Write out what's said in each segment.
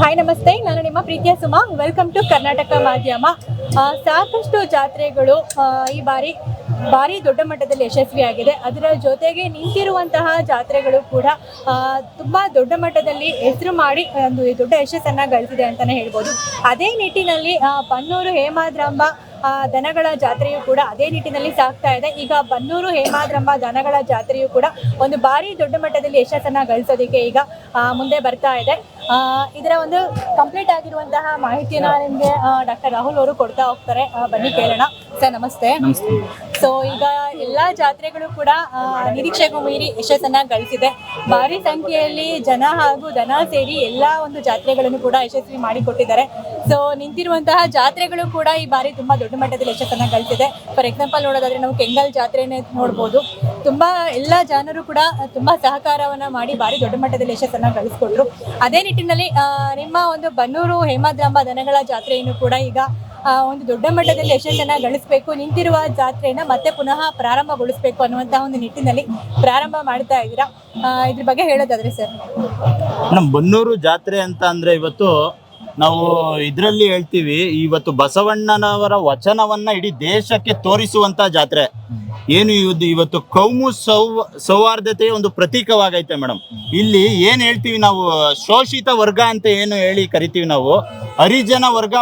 Hi ನಮಸ್ತೆ. ನಾನು ನಿಮ್ಮ ಪ್ರೀತಿಯ ಸುಮಾ. ವೆಲ್ಕಮ್ ಟು ಕರ್ನಾಟಕ ಮಾಧ್ಯಮ ಸಾಕಷ್ಟು ಜಾತ್ರೆಗಳು ಈ ಬಾರಿ ಭಾರಿ ದೊಡ್ಡ ಮಟ್ಟದಲ್ಲಿ ಯಶಸ್ವಿಯಾಗಿದೆ. ಅದರ ಜೊತೆಗೆ ನಿಂತಿರುವಂತಹ ಜಾತ್ರೆಗಳು ಕೂಡ ತುಂಬ ದೊಡ್ಡ ಮಟ್ಟದಲ್ಲಿ ಹೆಸರು ಮಾಡಿ, ಒಂದು ದೊಡ್ಡ ಯಶಸ್ಸನ್ನ ಗಳಿಸಿದೆ ಅಂತಾನೆ ಹೇಳ್ಬೋದು. ಅದೇ ನಿಟ್ಟಿನಲ್ಲಿ ಬನ್ನೂರು ಹೇಮಾದ್ರಂಬ ದನಗಳ ಜಾತ್ರೆಯು ಕೂಡ ಅದೇ ನಿಟ್ಟಿನಲ್ಲಿ ಸಾಗ್ತಾ ಇದೆ. ಈಗ ಬನ್ನೂರು ಹೇಮಾದ್ರಂಬ, ದನಗಳ ಜಾತ್ರೆಯು ಕೂಡ ಒಂದು ಭಾರಿ ದೊಡ್ಡ ಮಟ್ಟದಲ್ಲಿ ಯಶಸ್ಸನ್ನ ಗಳಿಸೋದಕ್ಕೆ ಈಗ ಮುಂದೆ ಬರ್ತಾ ಇದೆ. ಇದರ ಒಂದು ಕಂಪ್ಲೀಟ್ ಆಗಿರುವಂತಹ ಮಾಹಿತಿಯನ್ನ ನಿಮಗೆ ಡಾಕ್ಟರ್ ರಾಹುಲ್ ಅವರು ಕೊಡ್ತಾ ಹೋಗ್ತಾರೆ. ಬನ್ನಿ ಕೇಳೋಣ. ಸರ್ ನಮಸ್ತೆ. ಸೊ ಈಗ ಎಲ್ಲಾ ಜಾತ್ರೆಗಳು ಕೂಡ ನಿರೀಕ್ಷೆಗೂ ಮೀರಿ ಯಶಸ್ಸನ್ನ ಗಳಿಸಿದೆ. ಭಾರಿ ಸಂಖ್ಯೆಯಲ್ಲಿ ಜನ ಹಾಗೂ ದನ ಸೇರಿ ಎಲ್ಲಾ ಒಂದು ಜಾತ್ರೆಗಳನ್ನು ಕೂಡ ಯಶಸ್ವಿ ಮಾಡಿಕೊಟ್ಟಿದ್ದಾರೆ. ಸೊ ನಿಂತಿರುವಂತಹ ಜಾತ್ರೆಗಳು ಕೂಡ ಈ ಬಾರಿ ತುಂಬಾ ದೊಡ್ಡ ಮಟ್ಟದಲ್ಲಿ ಯಶಸ್ಸನ್ನ ಗಳಿಸಿದೆ. ಫಾರ್ ಎಕ್ಸಾಂಪಲ್ ನೋಡೋದಾದ್ರೆ ನಾವು ಕೆಂಗಲ್ ಜಾತ್ರೆನೇ ನೋಡ್ಬೋದು. ತುಂಬಾ ಎಲ್ಲ ಜನರು ಕೂಡ ತುಂಬಾ ಸಹಕಾರವನ್ನ ಮಾಡಿ ಭಾರಿ ದೊಡ್ಡ ಮಟ್ಟದಲ್ಲಿ ಯಶಸ್ಸನ್ನ ಗಳಿಸ್ಕೊಟ್ರು ಅದೇ ನಿಟ್ಟಿನಲ್ಲಿ ನಿಮ್ಮ ಒಂದು ಬನ್ನೂರು ಹೇಮಾದ್ರಾಂಬ ದನಗಳ ಜಾತ್ರೆಯನ್ನು ಕೂಡ ಈಗ ಒಂದು ದೊಡ್ಡ ಮಟ್ಟದಲ್ಲಿ ಯಶಸ್ಸನ್ನ ಗಳಿಸಬೇಕು, ನಿಂತಿರುವ ಜಾತ್ರೆಯನ್ನ ಮತ್ತೆ ಪುನಃ ಪ್ರಾರಂಭಗೊಳಿಸಬೇಕು ಅನ್ನುವಂತಹ ಒಂದು ನಿಟ್ಟಿನಲ್ಲಿ ಪ್ರಾರಂಭ ಮಾಡ್ತಾ ಇದ್ದೀರಾ? ಇದ್ರ ಬಗ್ಗೆ ಹೇಳೋದಾದ್ರೆ ಸರ್. ನಮ್ಮ ಬನ್ನೂರು ಜಾತ್ರೆ ಅಂತ ಅಂದ್ರೆ ಇವತ್ತು ನಾವು ಇದರಲ್ಲಿ ಹೇಳ್ತೀವಿ, ಇವತ್ತು ಬಸವಣ್ಣನವರ ವಚನವನ್ನ ಇಡೀ ದೇಶಕ್ಕೆ ತೋರಿಸುವಂತ ಜಾತ್ರೆ. ಏನು ಇವತ್ತು ಇವತ್ತು ಕೌಮು ಸೌ, ಸೌಹಾರ್ದತೆಯ ಒಂದು ಪ್ರತೀಕವಾಗೈತೆ ಮೇಡಮ್ ಇಲ್ಲಿ ಏನ್ ಹೇಳ್ತೀವಿ ನಾವು, ಶೋಷಿತ ವರ್ಗ ಅಂತ ಏನು ಹೇಳಿ ಕರಿತೀವಿ ನಾವು, ಹರಿಜನ ವರ್ಗ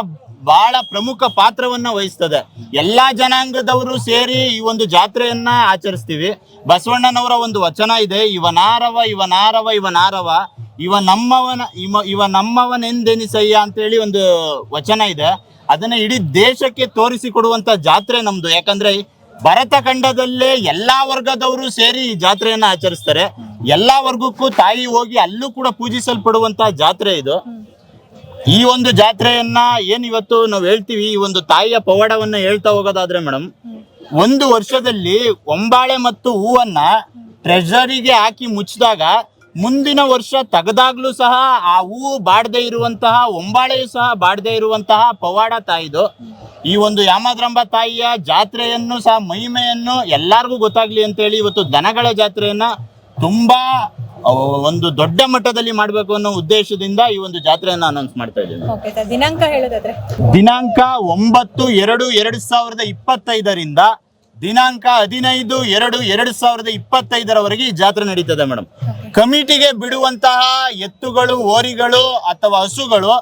ಬಹಳ ಪ್ರಮುಖ ಪಾತ್ರವನ್ನ ವಹಿಸ್ತದೆ. ಎಲ್ಲಾ ಜನಾಂಗದವರು ಸೇರಿ ಈ ಒಂದು ಜಾತ್ರೆಯನ್ನ ಆಚರಿಸ್ತೀವಿ. ಬಸವಣ್ಣನವರ ಒಂದು ವಚನ ಇದೆ, ಇವನಾರವ ಇವನಾರವ ಇವನಾರವ ಇವ ನಮ್ಮವನ, ಇವ ಇವ ನಮ್ಮವನೆಂದೆನಿಸಯ್ಯ ಅಂತೇಳಿ ಒಂದು ವಚನ ಇದೆ. ಅದನ್ನ ಇಡೀ ದೇಶಕ್ಕೆ ತೋರಿಸಿಕೊಡುವಂತ ಜಾತ್ರೆ ನಮ್ದು. ಯಾಕಂದ್ರೆ ಭರತ ಖಂಡದಲ್ಲೇ ಎಲ್ಲಾ ವರ್ಗದವರು ಸೇರಿ ಈ ಜಾತ್ರೆಯನ್ನ ಆಚರಿಸ್ತಾರೆ. ಎಲ್ಲಾ ವರ್ಗಕ್ಕೂ ತಾಯಿ ಹೋಗಿ ಅಲ್ಲೂ ಕೂಡ ಪೂಜಿಸಲ್ಪಡುವಂತ ಜಾತ್ರೆ ಇದು. ಈ ಒಂದು ಜಾತ್ರೆಯನ್ನ ಏನ್ ಇವತ್ತು ನಾವು ಹೇಳ್ತೀವಿ, ಈ ಒಂದು ತಾಯಿಯ ಪವಾಡವನ್ನ ಹೇಳ್ತಾ ಹೋಗೋದಾದ್ರೆ ಮೇಡಮ್, ಒಂದು ವರ್ಷದಲ್ಲಿ ಒಂಬಾಳೆ ಮತ್ತು ಹೂವನ್ನ ಟ್ರೆಜರಿಗೆ ಹಾಕಿ ಮುಚ್ಚಿದಾಗ ಮುಂದಿನ ವರ್ಷ ತೆಗೆದಾಗ್ಲೂ ಸಹ ಆ ಹೂವು ಬಾಡದೆ ಇರುವಂತಹ ಒಂಬಾಳೆಯು ಸಹ ಬಾಡದೆ ಇರುವಂತಹ ಪವಾಡ ತಾಯಿದು. ಈ ಒಂದು ಯಾಮದ್ರಂಬ ತಾಯಿಯ ಜಾತ್ರೆಯನ್ನು ಸಹ ಮಹಿಮೆಯನ್ನು ಎಲ್ಲಾರ್ಗೂ ಗೊತ್ತಾಗ್ಲಿ ಅಂತೇಳಿ ಇವತ್ತು ದನಗಳ ಜಾತ್ರೆಯನ್ನ ತುಂಬಾ ಒಂದು ದೊಡ್ಡ ಮಟ್ಟದಲ್ಲಿ ಮಾಡಬೇಕು ಅನ್ನೋ ಉದ್ದೇಶದಿಂದ ಈ ಒಂದು ಜಾತ್ರೆಯನ್ನ ಅನೌನ್ಸ್ ಮಾಡ್ತಾ ಇದ್ದೀನಿ. ದಿನಾಂಕ ಒಂಬತ್ತು ಎರಡು ಎರಡು ಸಾವಿರದ ಇಪ್ಪತ್ತೈದರಿಂದ ದಿನಾಂಕ ಹದಿನೈದು ಎರಡು ಎರಡು ಸಾವಿರದ ಇಪ್ಪತ್ತೈದರವರೆಗೆ ಈ ಜಾತ್ರೆ ನಡೀತದೆ ಮೇಡಮ್. ಕಮಿಟಿಗೆ ಬಿಡುವಂತಹ ಎತ್ತುಗಳು ಓರಿಗಳು ಅಥವಾ ಹಸುಗಳು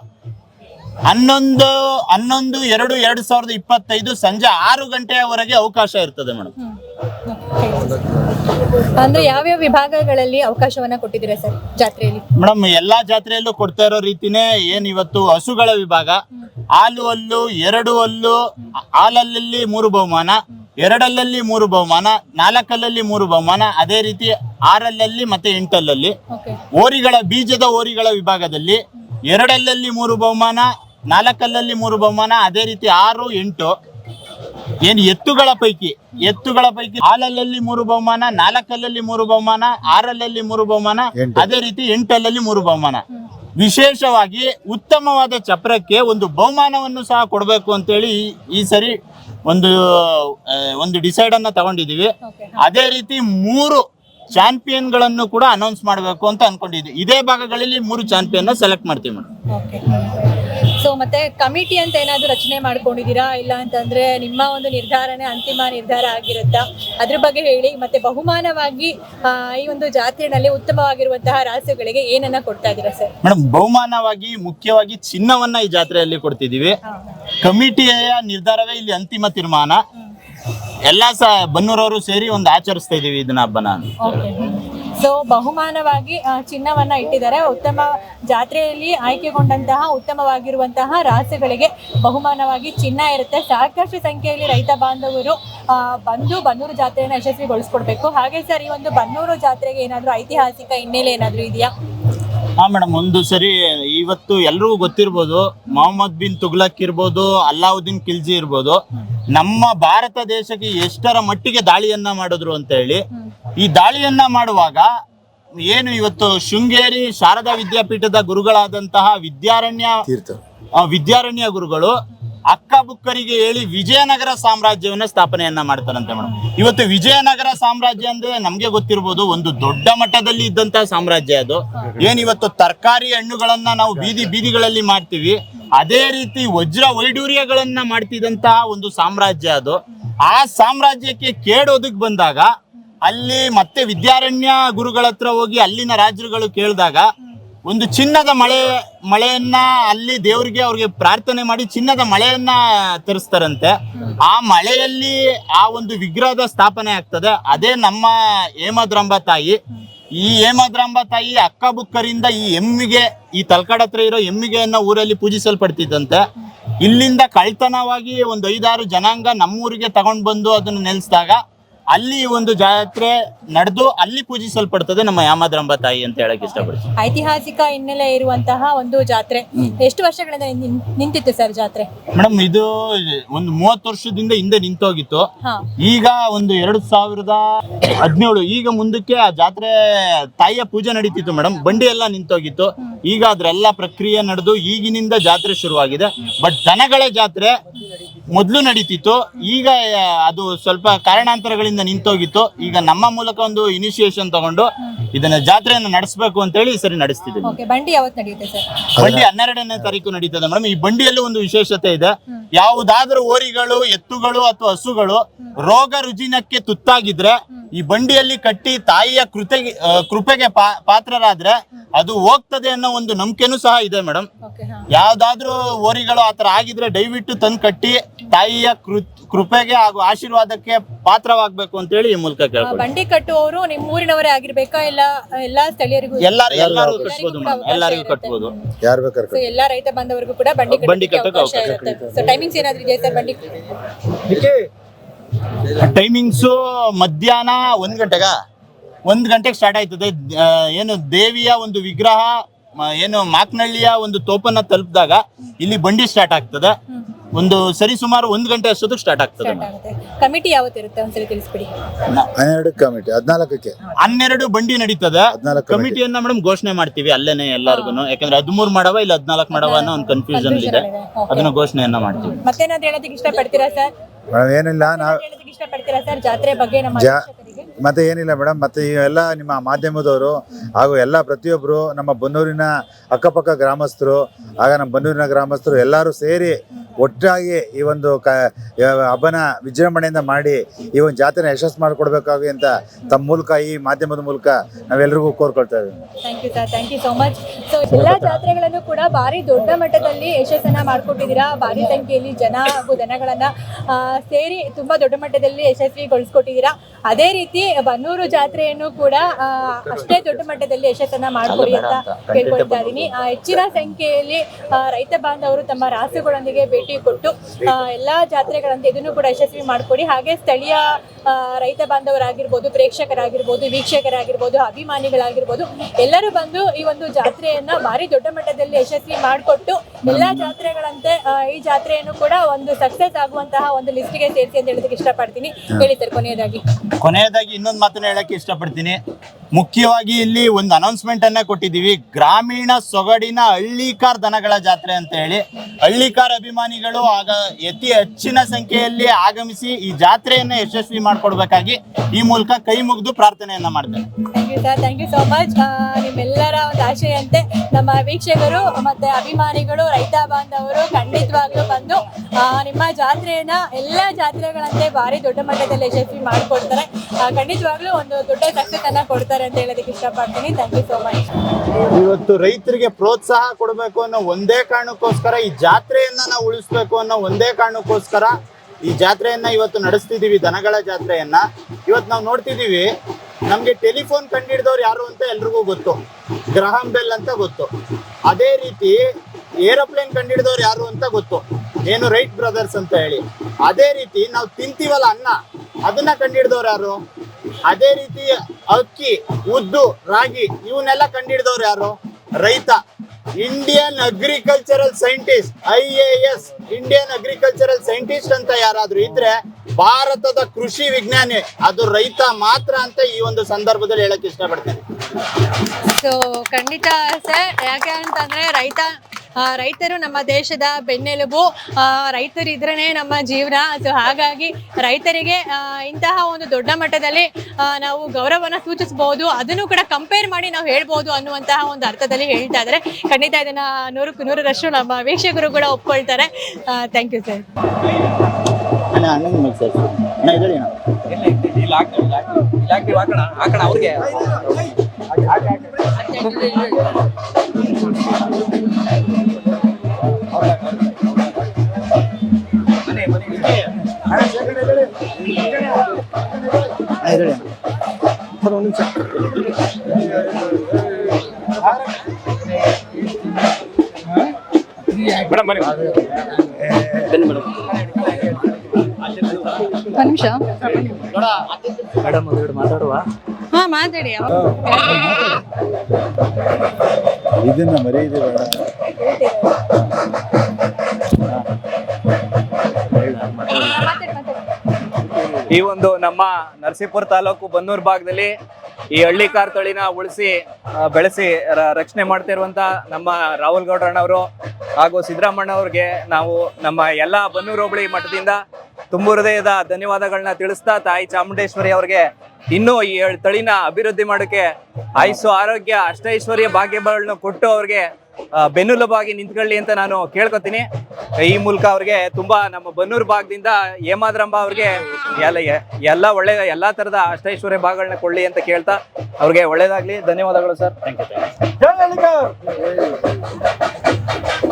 ಹನ್ನೊಂದು ಹನ್ನೊಂದು ಎರಡು ಎರಡು ಸಾವಿರದ ಇಪ್ಪತ್ತೈದು ಸಂಜೆ ಆರು ಗಂಟೆಯವರೆಗೆ ಅವಕಾಶ ಇರ್ತದೆ ಮೇಡಮ್. ಅಂದ್ರೆ ಯಾವ್ಯಾವ ವಿಭಾಗಗಳಲ್ಲಿ ಅವಕಾಶವನ್ನ ಕೊಟ್ಟಿದ್ದೀರಾ ಸರ್ ಜಾತ್ರೆಯಲ್ಲಿ? ಮೇಡಮ್ ಎಲ್ಲಾ ಜಾತ್ರೆಯಲ್ಲೂ ಕೊಡ್ತಾ ಇರೋ ರೀತಿನೇ ಏನ್ ಇವತ್ತು ಹಸುಗಳ ವಿಭಾಗ ಹಾಲು ಹಲ್ಲು ಎರಡು ಹಲ್ಲು ಹಾಲಲ್ಲಿ ಮೂರು ಬಹುಮಾನ ಎರಡಲ್ಲಲ್ಲಿ ಮೂರು ಬಹುಮಾನ ನಾಲ್ಕಲ್ಲಲ್ಲಿ ಮೂರು ಬಹುಮಾನ ಅದೇ ರೀತಿ ಆರಲ್ಲಲ್ಲಿ ಮತ್ತೆ ಎಂಟಲ್ಲಲ್ಲಿ. ಓರಿಗಳ ಬೀಜದ ಓರಿಗಳ ವಿಭಾಗದಲ್ಲಿ ಎರಡಲ್ಲಲ್ಲಿ ಮೂರು ಬಹುಮಾನ ನಾಲ್ಕಲ್ಲಲ್ಲಿ ಮೂರು ಬಹುಮಾನ ಅದೇ ರೀತಿ ಆರು ಎಂಟು. ಏನು ಎತ್ತುಗಳ ಪೈಕಿ ಎತ್ತುಗಳ ಪೈಕಿ ಹಾಲಲ್ಲಲ್ಲಿ ಮೂರು ಬಹುಮಾನ ನಾಲ್ಕಲ್ಲಲ್ಲಿ ಮೂರು ಬಹುಮಾನ ಆರಲ್ಲಲ್ಲಿ ಮೂರು ಬಹುಮಾನ ಅದೇ ರೀತಿ ಎಂಟಲ್ಲಲ್ಲಿ ಮೂರು ಬಹುಮಾನ. ವಿಶೇಷವಾಗಿ ಉತ್ತಮವಾದ ಚಪ್ರಕ್ಕೆ ಒಂದು ಬಹುಮಾನವನ್ನು ಸಹ ಕೊಡಬೇಕು ಅಂತೇಳಿ ಈ ಸರಿ ಒಂದು ಆ, ಒಂದು ಡಿಸೈಡ್ ಅನ್ನ ತಗೊಂಡಿದೀವಿ ಅದೇ ರೀತಿ ಮೂರು ಚಾಂಪಿಯನ್ಗಳನ್ನು ಕೂಡ ಅನೌನ್ಸ್ ಮಾಡಬೇಕು ಅಂತ ಅನ್ಕೊಂಡಿದ್ವಿ ಇದೇ ಭಾಗಗಳಲ್ಲಿ ಮೂರು ಚಾಂಪಿಯನ್ ಸೆಲೆಕ್ಟ್ ಮಾಡ್ತೀವಿ ಮೇಡಮ್. ಓಕೆ ಸೊ ಮತ್ತೆ ಕಮಿಟಿ ಅಂತ ಏನಾದ್ರು ರಚನೆ ಮಾಡ್ಕೊಂಡಿದ್ದೀರಾ? ಇಲ್ಲ ಅಂತಂದ್ರೆ ನಿಮ್ಮ ಒಂದು ನಿರ್ಧಾರನೇ ಅಂತಿಮ ನಿರ್ಧಾರ ಆಗಿರುತ್ತಾ? ಅದ್ರ ಬಗ್ಗೆ ಹೇಳಿ. ಮತ್ತೆ ಬಹುಮಾನವಾಗಿ ಆ, ಈ ಒಂದು ಜಾತ್ರೆನಲ್ಲಿ ಉತ್ತಮವಾಗಿರುವಂತಹ ರಾಸುಗಳಿಗೆ ಏನನ್ನ ಕೊಡ್ತಾ ಇದ್ದೀರಾ ಸರ್? ಮೇಡಮ್ ಬಹುಮಾನವಾಗಿ ಮುಖ್ಯವಾಗಿ ಚಿನ್ನವನ್ನ ಈ ಜಾತ್ರೆಯಲ್ಲಿ ಕೊಡ್ತಿದೀವಿ ಕಮಿಟಿಯ ನಿರ್ಧಾರವೇ ಇಲ್ಲಿ ಅಂತಿಮ ತೀರ್ಮಾನ. ಎಲ್ಲಾ ಸಹ ಬನ್ನೂರವರು ಸೇರಿ ಒಂದು ಆಚರಿಸ್ತಾ ಇದೀವಿ ಇದನ್ನ ಹಬ್ಬನ ಓಕೆ ಸೊ ಬಹುಮಾನವಾಗಿ ಚಿನ್ನವನ್ನ ಇಟ್ಟಿದ್ದಾರೆ. ಉತ್ತಮ ಜಾತ್ರೆಯಲ್ಲಿ ಆಯ್ಕೆಗೊಂಡಂತಹ ಉತ್ತಮವಾಗಿರುವಂತಹ ರಾಸುಗಳಿಗೆ ಬಹುಮಾನವಾಗಿ ಚಿನ್ನ ಇರುತ್ತೆ. ಸಾಕಷ್ಟು ಸಂಖ್ಯೆಯಲ್ಲಿ ರೈತ ಬಾಂಧವರು ಬಂದು ಬನ್ನೂರು ಜಾತ್ರೆಯನ್ನು ಯಶಸ್ವಿಗೊಳಿಸ್ಕೊಡ್ಬೇಕು. ಹಾಗೆ ಸರ್, ಈ ಒಂದು ಬನ್ನೂರು ಜಾತ್ರೆಗೆ ಏನಾದರೂ ಐತಿಹಾಸಿಕ ಹಿನ್ನೆಲೆ ಏನಾದರೂ ಇದೆಯಾ? ಹಾ ಮೇಡಮ್ ಒಂದು ಸರಿ ಇವತ್ತು ಎಲ್ರಿಗೂ ಗೊತ್ತಿರ್ಬೋದು ಮೊಹಮ್ಮದ್ ಬಿನ್ ತುಗ್ಲಕ್ ಇರ್ಬೋದು ಅಲ್ಲಾವುದ್ದೀನ್ ಖಿಲ್ಜಿ ಇರ್ಬೋದು ನಮ್ಮ ಭಾರತ ದೇಶಕ್ಕೆ ಎಷ್ಟರ ಮಟ್ಟಿಗೆ ದಾಳಿಯನ್ನ ಮಾಡಿದ್ರು ಅಂತ ಹೇಳಿ ಈ ದಾಳಿಯನ್ನ ಮಾಡುವಾಗ ಏನು ಇವತ್ತು ಶೃಂಗೇರಿ ಶಾರದಾ ವಿದ್ಯಾಪೀಠದ ಗುರುಗಳಾದಂತಹ ವಿದ್ಯಾರಣ್ಯ ಆ, ವಿದ್ಯಾರಣ್ಯ ಗುರುಗಳು ಅಕ್ಕ ಬುಕ್ಕರಿಗೆ ಹೇಳಿ ವಿಜಯನಗರ ಸಾಮ್ರಾಜ್ಯವನ್ನ ಸ್ಥಾಪನೆಯನ್ನ ಮಾಡ್ತಾರಂತೆ ಮೇಡಮ್. ಇವತ್ತು ವಿಜಯನಗರ ಸಾಮ್ರಾಜ್ಯ ಅಂದ್ರೆ ನಮ್ಗೆ ಗೊತ್ತಿರ್ಬೋದು ಒಂದು ದೊಡ್ಡ ಮಟ್ಟದಲ್ಲಿ ಇದ್ದಂತಹ ಸಾಮ್ರಾಜ್ಯ ಅದು. ಏನಿವತ್ತು ತರಕಾರಿ ಹಣ್ಣುಗಳನ್ನ ನಾವು ಬೀದಿ ಬೀದಿಗಳಲ್ಲಿ ಮಾಡ್ತೀವಿ, ಅದೇ ರೀತಿ ವಜ್ರ ವೈಡೂರ್ಯಗಳನ್ನ ಮಾಡ್ತಿದಂತಹ ಒಂದು ಸಾಮ್ರಾಜ್ಯ ಅದು. ಆ ಸಾಮ್ರಾಜ್ಯಕ್ಕೆ ಕೇಡೋದಕ್ ಬಂದಾಗ, ಅಲ್ಲಿ ಮತ್ತೆ ವಿದ್ಯಾರಣ್ಯ ಗುರುಗಳ ಹತ್ರ ಹೋಗಿ ಅಲ್ಲಿನ ರಾಜರುಗಳು ಕೇಳಿದಾಗ ಒಂದು ಚಿನ್ನದ ಮಳೆ, ಮಳೆಯನ್ನ ಅಲ್ಲಿ ದೇವರಿಗೆ ಅವ್ರಿಗೆ ಪ್ರಾರ್ಥನೆ ಮಾಡಿ ಚಿನ್ನದ ಮಳೆಯನ್ನ ತರಿಸ್ತಾರಂತೆ. ಆ ಮಳೆಯಲ್ಲಿ ಆ ಒಂದು ವಿಗ್ರಹದ ಸ್ಥಾಪನೆ ಆಗ್ತದೆ. ಅದೇ ನಮ್ಮ ಹೇಮದ್ರಂಬ ತಾಯಿ. ಈ ಹೇಮದ್ರಂಬ ತಾಯಿ ಅಕ್ಕಬುಕ್ಕರಿಂದ ಈ ಎಮ್ಮಿಗೆ, ಈ ತಲ್ಕಡ ಹತ್ರ ಇರೋ ಎಮ್ಮಿಗೆಯನ್ನ ಊರಲ್ಲಿ ಪೂಜಿಸಲ್ಪಡ್ತಿದ್ದಂತೆ. ಇಲ್ಲಿಂದ ಕಳ್ತನವಾಗಿ ಒಂದು ಐದಾರು ಜನಾಂಗ ನಮ್ಮೂರಿಗೆ ತಗೊಂಡ್ ಬಂದು ಅದನ್ನು ನೆಲೆಸಿದಾಗ ಅಲ್ಲಿ ಒಂದು ಜಾತ್ರೆ ನಡೆದು ಅಲ್ಲಿ ಪೂಜಿಸಲ್ಪಡ್ತದೆ ನಮ್ಮ ಯಾಮದ್ರಂಬ ತಾಯಿ ಅಂತ ಹೇಳಕ್ ಇಷ್ಟಪಡ್ತೀನಿ. ಐತಿಹಾಸಿಕ ಹಿನ್ನೆಲೆ ಇರುವಂತಹ ಒಂದು ಜಾತ್ರೆ. ಎಷ್ಟು ವರ್ಷಗಳಿಂದ ನಿನ್- ನಿಂತಿತ್ತು ಸರ್ ಜಾತ್ರೆ? ಮೇಡಮ್ ಇದು ಒಂದು ಮೂವತ್ತು ವರ್ಷದಿಂದ ಹಿಂದೆ ನಿಂತೋಗಿತ್ತು. ಹಾ. ಈಗ ಒಂದು ಎರಡು ಸಾವಿರದ ಹದಿನೇಳು ಈಗ ಮುಂದಕ್ಕೆ ಆ ಜಾತ್ರೆ ತಾಯಿಯ ಪೂಜೆ ನಡೀತಿತ್ತು ಮೇಡಮ್. ಬಂಡಿ ಎಲ್ಲ ನಿಂತೋಗಿತ್ತು. ಈಗ ಅದ್ರೆಲ್ಲ ಪ್ರಕ್ರಿಯೆ ನಡೆದು ಈಗಿನಿಂದ ಜಾತ್ರೆ ಶುರುವಾಗಿದೆ. ಬಟ್ ದನಗಳ ಜಾತ್ರೆ ಮೊದಲು ನಡೀತಿತ್ತು. ಈಗ ಅದು ಸ್ವಲ್ಪ ಕಾರಣಾಂತರಗಳಿಂದ ನಿಂತೋಗಿತ್ತು. ಈಗ ನಮ್ಮ ಮೂಲಕ ಒಂದು ಇನಿಷಿಯೇಷನ್ ತಗೊಂಡು ಇದನ್ನ ಜಾತ್ರೆಯನ್ನು ನಡೆಸಬೇಕು ಅಂತ ಹೇಳಿ ಸರಿ ನಡೆಸ್ತಿದ್ದೀವಿ ಓಕೆ ಬಂಡಿ ಯಾವತ್ತು ನಡೆಯುತ್ತೆ ಸರ್? ಬಂಡಿ ಹನ್ನೆರಡನೇ ತಾರೀಕು ನಡೀತದೆ ಮೇಡಮ್. ಈ ಬಂಡಿಯಲ್ಲೂ ಒಂದು ವಿಶೇಷತೆ ಇದೆ. ಯಾವುದಾದ್ರೂ ಓರಿಗಳು ಎತ್ತುಗಳು ಅಥವಾ ಹಸುಗಳು ರೋಗ ರುಜಿನಕ್ಕೆ ತುತ್ತಾಗಿದ್ರೆ ಈ ಬಂಡಿಯಲ್ಲಿ ಕಟ್ಟಿ ತಾಯಿಯ ಕೃತೆಗೆ ಕೃಪೆಗೆ ಪಾತ್ರರಾದ್ರೆ ಅದು ಹೋಗ್ತದೆ ಅನ್ನೋ ಒಂದು ನಂಬಿಕೆನೂ ಸಹ ಇದೆ ಮೇಡಮ್ ಯಾವ್ದಾದ್ರು ಹಾ. ಯಾವ್ದಾದ್ರೂ ಓರಿಗಳು ಆತರ ಆಗಿದ್ರೆ ದಯವಿಟ್ಟು ತಂದು ಕಟ್ಟಿ ತಾಯಿಯ ಕೃ- ಕೃಪೆಗೆ ಹಾಗೂ ಆಶೀರ್ವಾದಕ್ಕೆ ಪಾತ್ರವಾಗಬೇಕು ಅಂತ ಹೇಳಿ ಈ ಮೂಲಕ ಬಂಡಿ ಕಟ್ಟುವವರು ನಿಮ್ಮ ಊರಿನವರೇ ಆಗಿರ್ಬೇಕಾ ಇಲ್ಲ ಎಲ್ಲಾ ಸ್ಥಳೀಯರಿಗೂ? ಎಲ್ಲಾರು ಎಲ್ಲಾರು ಎಲ್ಲರಿಗೂ ಕಟ್ಬೋದು ಕೂಡ ಮೇಡಮ್. ಎಲ್ಲರಿಗೂ ಇರುತ್ತೆ. ಕಟ್ಬೋದು. ಯಾರು ಬೇಕಾದ್ರೆ ಸೊ ಎಲ್ಲಾ ರೈತ ಬಂದವರಿಗೂ ಕೂಡ ಬಂಡಿ ಬಂಡಿ ಕಟ್ಟೋದಕ್ಕೆ ಕಟ್ಟೋಕೆ ಅವಕಾಶ ಅವಕಾಶ ಇರುತ್ತೆ. ಸೊ ಟೈಮಿಂಗ್ಸ್ ಏನಾದ್ರೂ ಇದೆ ಸರ್ ಬಂಡಿ? ಟೈಮಿಂಗ್ಸು ಮಧ್ಯಾಹ್ನ ಒಂದ್ ಗಂಟೆಗ? ಒಂದ್ ಗಂಟೆಗೆ ಸ್ಟಾರ್ಟ್ ಆಯ್ತದೆ ಏನು ದೇವಿಯ ಒಂದು ವಿಗ್ರಹ ಏನು ಮಾಕ್ನಳ್ಳಿಯ ಒಂದು ತೋಪನ್ನ ತಲುಪಿದಾಗ ಇಲ್ಲಿ ಬಂಡಿ ಸ್ಟಾರ್ಟ್ ಆಗ್ತದೆ. ಒಂದು ಸರಿ ಸುಮಾರು ಒಂದು ಗಂಟೆ ಅಷ್ಟೊತ್ತಿಗೆ ಸ್ಟಾರ್ಟ್ ಆಗ್ತದೆ ಕಮಿಟಿ ಯಾವತ್ತಿರುತ್ತೆ? ಒಂದ್ಸರಿ ತಿಳಿಸ್ಬಿಡಿ. ಹನ್ನೆರಡು ಕಮಿಟಿ ಹದಿನಾಲ್ಕಕ್ಕೆ. ಹನ್ನೆರಡು ಬಂಡಿ ನಡೀತದೆ. ಕಮಿಟಿಯನ್ನ ಮೇಡಮ್ ಘೋಷಣೆ ಮಾಡ್ತೀವಿ ಅಲ್ಲೇನೆ ಎಲ್ಲರಿಗೂ ಯಾಕಂದ್ರೆ ಹದಿಮೂರ್ ಮಾಡವ ಇಲ್ಲ ಹದಿನಾಲ್ಕು ಮಾಡವ ಅನ್ನೋ ಒಂದು ಕನ್ಫ್ಯೂಷನ್ ಇದೆ. ಅದನ್ನ ಘೋಷಣೆಯನ್ನ ಮಾಡ್ತೀವಿ. ಮತ್ತೇನಾದ್ರೂ ಹೇಳೋದಕ್ಕೆ ಇಷ್ಟಪಡ್ತೀರಾ ಸರ್? ಏನಿಲ್ಲ ನಾವು ಇಷ್ಟಪಡ್ತೀರಾ ಸರ್ ಜಾತ್ರೆ ಬಗ್ಗೆ ನಮ್ಮ? ಮತ್ತೆ ಏನಿಲ್ಲ ಮೇಡಮ್ ಮತ್ತೆ ಈ ಎಲ್ಲ ನಿಮ್ಮ ಮಾಧ್ಯಮದವರು ಹಾಗೂ ಎಲ್ಲ ಪ್ರತಿಯೊಬ್ಬರು ನಮ್ಮ ಬನ್ನೂರಿನ ಅಕ್ಕಪಕ್ಕ ಗ್ರಾಮಸ್ಥರು ಆಗ ನಮ್ಮ ಬನ್ನೂರಿನ ಗ್ರಾಮಸ್ಥರು ಎಲ್ಲರೂ ಸೇರಿ ಒಟ್ಟಾಗಿ ಈ ಒಂದು ಕ ಹಬ್ಬನ ವಿಜೃಂಭಣೆಯಿಂದ ಮಾಡಿ ಈ ಒಂದು ಜಾತ್ರೆನ ಯಶಸ್ಸು ಮಾಡಿಕೊಡ್ಬೇಕಾಗಿ ಅಂತ ತಮ್ಮ ಮೂಲಕ ಈ ಮಾಧ್ಯಮದ ಮೂಲಕ ನಾವೆಲ್ಲರಿಗೂ ಕೋರ್ಕೊಳ್ತಾ ಇದ್ದೀವಿ. Thank you sir thank you so much so ಎಲ್ಲ ಜಾತ್ರೆಗಳನ್ನು ಕೂಡ ಭಾರಿ ದೊಡ್ಡ ಮಟ್ಟದಲ್ಲಿ ಯಶಸ್ಸನ್ನ ಮಾಡಿಕೊಟ್ಟಿದ್ದೀರಾ? ಭಾರಿ ಸಂಖ್ಯೆಯಲ್ಲಿ ಜನ ಹಾಗೂ ದನಗಳನ್ನು ಸೇರಿ ತುಂಬಾ ದೊಡ್ಡ ಮಟ್ಟದಲ್ಲಿ ಯಶಸ್ವಿಗೊಳಿಸ್ಕೊಟ್ಟಿದ್ದೀರಾ? ಅದೇ ರೀತಿ ಬನ್ನೂರು ಜಾತ್ರೆಯನ್ನು ಕೂಡ ಅಷ್ಟೇ ದೊಡ್ಡ ಮಟ್ಟದಲ್ಲಿ ಯಶಸ್ಸನ್ನ ಮಾಡ್ಕೊಡಿ ಅಂತ ಕೇಳ್ಕೊಳ್ತಾ ಇದ್ದೀನಿ. ಆ, ಹೆಚ್ಚಿನ ಸಂಖ್ಯೆಯಲ್ಲಿ ಆ, ರೈತ ಬಾಂಧವರು ತಮ್ಮ ರಾಸುಗಳೊಂದಿಗೆ ಭೇಟಿ ಕೊಟ್ಟು ಆ, ಎಲ್ಲಾ ಜಾತ್ರೆಗಳಂತೆ ಇದನ್ನು ಕೂಡ ಯಶಸ್ವಿ ಮಾಡಿಕೊಡಿ. ಹಾಗೆ ಸ್ಥಳೀಯ ಆ, ರೈತ ಬಾಂಧವರಾಗಿರ್ಬೋದು ಪ್ರೇಕ್ಷಕರಾಗಿರ್ಬೋದು ವೀಕ್ಷಕರಾಗಿರ್ಬೋದು ಅಭಿಮಾನಿಗಳಾಗಿರ್ಬೋದು ಎಲ್ಲರೂ ಬಂದು ಈ ಒಂದು ಜಾತ್ರೆಯನ್ನ ಭಾರಿ ದೊಡ್ಡ ಮಟ್ಟದಲ್ಲಿ ಯಶಸ್ವಿ ಮಾಡಿಕೊಟ್ಟು ಎಲ್ಲಾ ಜಾತ್ರೆಗಳಂತೆ ಈ ಜಾತ್ರೆಯನ್ನು ಕೂಡ ಒಂದು ಸಕ್ಸಸ್ ಆಗುವಂತಹ ಒಂದು ಲಿಸ್ಟ್ಗೆ ಸೇರಿಸಿ ಅಂತ ಹೇಳೋದಕ್ಕೆ ಇಷ್ಟಪಡ್ತೀನಿ. ಹೇಳಿ ಸರ್ ಕೊನೆಯದಾಗಿ. ಕೊನೆಯದಾಗಿ ಇನ್ನೊಂದು ಮಾತನ್ನ ಹೇಳಕ್ಕೆ ಇಷ್ಟಪಡ್ತೀನಿ. ಮುಖ್ಯವಾಗಿ ಇಲ್ಲಿ ಒಂದು ಅನೌನ್ಸ್ಮೆಂಟ್ ಅನ್ನ ಕೊಟ್ಟಿದ್ದೀವಿ. ಗ್ರಾಮೀಣ ಸೊಗಡಿನ ಹಳ್ಳಿಕಾರ್ ದನಗಳ ಜಾತ್ರೆ ಅಂತ ಹೇಳಿ. ಹಳ್ಳಿಕಾರ್ ಅಭಿಮಾನಿಗಳು ಆಗ ಅತಿ ಹೆಚ್ಚಿನ ಸಂಖ್ಯೆಯಲ್ಲಿ ಆಗಮಿಸಿ ಈ ಜಾತ್ರೆಯನ್ನ ಯಶಸ್ವಿ ಮಾಡ್ಕೊಡ್ಬೇಕಾಗಿ ಈ ಮೂಲಕ ಕೈ ಮುಗಿದು ಪ್ರಾರ್ಥನೆಯನ್ನ ಮಾಡ್ತೇನೆ. ಥ್ಯಾಂಕ್ ಯು ಸೋ ಮಚ್ ನಿಮ್ಮೆಲ್ಲರ ಒಂದು ಆಶೆಯಂತೆ ನಮ್ಮ ವೀಕ್ಷಕರು ಮತ್ತೆ ಅಭಿಮಾನಿಗಳು, ರೈತ ಬಾಂಧವರು ಖಂಡಿತವಾಗ್ಲೂ ಬಂದು ನಿಮ್ಮ ಜಾತ್ರೆಯನ್ನ ಎಲ್ಲ ಜಾತ್ರೆಗಳಂತೆ ಭಾರಿ ದೊಡ್ಡ ಮಟ್ಟದಲ್ಲಿ ಯಶಸ್ವಿ ಮಾಡಿಕೊಡ್ತಾರೆ. ಖಂಡಿತವಾಗ್ಲೂ ಒಂದು ದೊಡ್ಡ ಸಕ್ಸಸ್ ಅನ್ನ ಕೊಡ್ತಾರೆ. ಅಂತ ಹೇಳೋದಕ್ಕೆ ಇಷ್ಟಪಡ್ತೀನಿ. ಥ್ಯಾಂಕ್ ಯು ಸೋ ಮಚ್ ಇವತ್ತು ರೈತರಿಗೆ ಪ್ರೋತ್ಸಾಹ ಕೊಡಬೇಕು ಅನ್ನೋ ಒಂದೇ ಕಾರಣಕ್ಕೋಸ್ಕರ ಈ ಜಾತ್ರೆಯನ್ನ ನಾವು ಉಳಿಸ್ಬೇಕು ಅನ್ನೋ ಒಂದೇ ಕಾರಣಕ್ಕೋಸ್ಕರ ಈ ಜಾತ್ರೆಯನ್ನ ಇವತ್ತು ನಡೆಸ್ತಿದೀವಿ, ದನಗಳ ಜಾತ್ರೆಯನ್ನ. ಇವತ್ತು ನಾವು ನೋಡ್ತಿದೀವಿ, ನಮಗೆ ಟೆಲಿಫೋನ್ ಕಂಡಿಡಿದವ್ರು ಯಾರು ಅಂತ ಎಲ್ರಿಗೂ ಗೊತ್ತು. ಗ್ರಹಂ ಬೆಲ್ ಅಂತ ಗೊತ್ತು. ಅದೇ ರೀತಿ ಏರೋಪ್ಲೇನ್ ಕಂಡಿಡಿದವ್ರು ಯಾರು ಅಂತ ಗೊತ್ತು. ಏನು ರೈಟ್ ಬ್ರದರ್ಸ್ ಅಂತ ಹೇಳಿ. ಅದೇ ರೀತಿ ನಾವು ತಿಂತೀವಲ್ಲ ಅನ್ನ, ಅದನ್ನ ಕಂಡಿಡಿದವ್ರು ಯಾರು? ಅದೇ ರೀತಿ ಅಕ್ಕಿ, ಉದ್ದು, ರಾಗಿ, ಇವನ್ನೆಲ್ಲ ಕಂಡಿಡಿದವ್ರು ಯಾರು? ರೈತ. Indian agricultural scientist I A S Indian agricultural scientist ಅಂತ ಯಾರಾದ್ರೂ ಇದ್ರೆ ಭಾರತದ ಕೃಷಿ ವಿಜ್ಞಾನಿ, ಅದು ರೈತ ಮಾತ್ರ ಅಂತ ಈ ಒಂದು ಸಂದರ್ಭದಲ್ಲಿ ಹೇಳಕ್ ಇಷ್ಟಪಡ್ತೇನೆ. ಸೊ ಖಂಡಿತ ಸರ್, ಯಾಕೆ ಅಂತಂದ್ರೆ ರೈತ ರೈತರು ನಮ್ಮ ದೇಶದ ಬೆನ್ನೆಲುಬು ಆ, ರೈತರು ಇದ್ರೇ ನಮ್ಮ ಜೀವನ ಸೊ ಹಾಗಾಗಿ ರೈತರಿಗೆ ಇಂತಹ ಒಂದು ದೊಡ್ಡ ಮಟ್ಟದಲ್ಲಿ ನಾವು ಗೌರವನ ಸೂಚಿಸಬಹುದು ಅದನ್ನು ಕೂಡ ಕಂಪೇರ್ ಮಾಡಿ ನಾವು ಹೇಳ್ಬೋದು ಅನ್ನುವಂತಹ ಒಂದು ಅರ್ಥದಲ್ಲಿ ಹೇಳ್ತಾ ಇದ್ದಾರೆ ಖಂಡಿತ ಇದನ್ನ ನೂರಕ್ಕೂ ನೂರರಷ್ಟು ನಮ್ಮ ವೀಕ್ಷಕರು ಕೂಡ ಒಪ್ಕೊಳ್ತಾರೆ ಥ್ಯಾಂಕ್ ಯು ಸರ್ ಹಾಕೋಣ ಅವ್ರಿಗೆ ಮನೆ ಮನೆ ಅಣ್ಣ ಇದ್ರಲ್ಲಿ ಅಣ್ಣ ಮೇಡಮ್ ಬನ್ನಿ ಬನ್ನಿ ಮೇಡಮ್ ಒಂದು ನಿಮಿಷ ಮೇಡಮ್ ಒಂದೆರಡು ಮಾತಾಡುವ ಹಾ ಮಾತಾಡಿ. ಇದನ್ನ ಮರೆಯಿದೆ ಬೇಡ. ಈ ಒಂದು ನಮ್ಮ ನರಸೀಪುರ ತಾಲೂಕು ಬನ್ನೂರು ಭಾಗದಲ್ಲಿ ಈ ಹಳ್ಳಿ ಕಾರ್ ತಳಿನ ಉಳಿಸಿ ಬೆಳೆಸಿ ರಕ್ಷಣೆ ಮಾಡ್ತಿರುವಂತ ನಮ್ಮ ರಾಹುಲ್ ಗೌಡ್ರಣ್ಣವರು ಹಾಗೂ ಸಿದ್ದರಾಮಣ್ಣವ್ರಿಗೆ ನಾವು ನಮ್ಮ ಎಲ್ಲ ಬನ್ನೂರು ಹೋಬಳಿ ಮಠದಿಂದ ತುಂಬು ಹೃದಯದ ಧನ್ಯವಾದಗಳನ್ನ ತಿಳಿಸ್ತಾ ತಾಯಿ ಚಾಮುಂಡೇಶ್ವರಿ ಅವ್ರಿಗೆ ಇನ್ನೂ ಈ ತಳಿನ ಅಭಿವೃದ್ಧಿ ಮಾಡೋಕೆ ಆಯುಸ್ಸು ಆರೋಗ್ಯ, ಅಷ್ಟೈಶ್ವರ್ಯ ಭಾಗ್ಯಗಳನ್ನು ಕೊಟ್ಟು ಅವ್ರಿಗೆ ಬೆನ್ನೆಲುಬಾಗಿ ನಿಂತ್ಕೊಳ್ಳಿ ಅಂತ ನಾನು ಕೇಳ್ಕೊತೀನಿ. ಈ ಮೂಲಕ ಅವ್ರಿಗೆ ತುಂಬಾ ನಮ್ಮ ಬನ್ನೂರು ಭಾಗದಿಂದ ಹೇಮಾದ್ರಂಬ ಅವ್ರಿಗೆ ಎಲ್ಲ ಎಲ್ಲ ಒಳ್ಳೆ, ಎಲ್ಲಾ ತರದ ಅಷ್ಟೈಶ್ವರ್ಯ ಭಾಗಗಳನ್ನ ಕೊಳ್ಳಿ ಅಂತ ಕೇಳ್ತಾ ಅವ್ರಿಗೆ ಒಳ್ಳೇದಾಗ್ಲಿ. ಧನ್ಯವಾದಗಳು ಸರ್. Thank you